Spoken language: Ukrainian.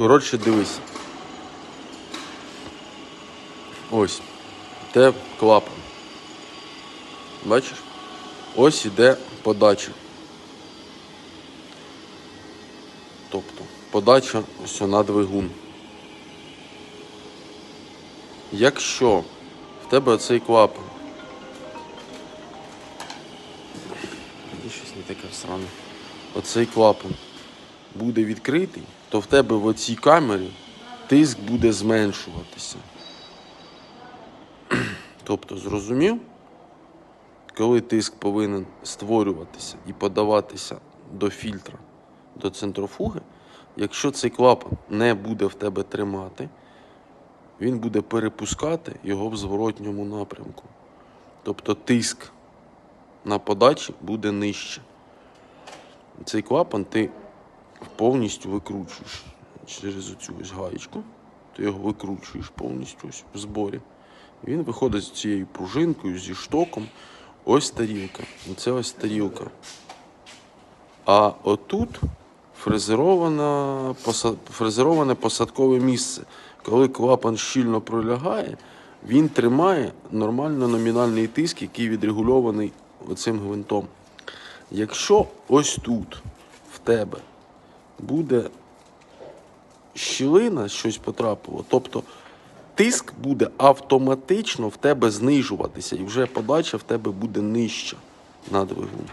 Коротше, дивись. Ось. Те клапан. Бачиш? Ось іде подача. Тобто подача ось на двигун. Якщо в тебе оцей клапан. Є щось не таке всране. Оцей клапан буде відкритий, то в тебе в оцій камері тиск буде зменшуватися. Тобто, зрозумів, коли тиск повинен створюватися і подаватися до фільтра, до центрофуги, якщо цей клапан не буде в тебе тримати, він буде перепускати його в зворотньому напрямку. Тобто тиск на подачі буде нижче. Цей клапан ти повністю викручуєш через оцю ось гаєчку. Ти його викручуєш повністю ось в зборі. Він виходить з цією пружинкою, зі штоком. Ось тарілка. Оце ось тарілка. А отут фрезерована, поса- фрезероване посадкове місце. Коли клапан щільно пролягає, він тримає нормально номінальний тиск, який відрегульований оцим гвинтом. Якщо ось тут в тебе буде щілина, щось потрапило, тобто тиск буде автоматично в тебе знижуватися, і вже подача в тебе буде нижча на двигун.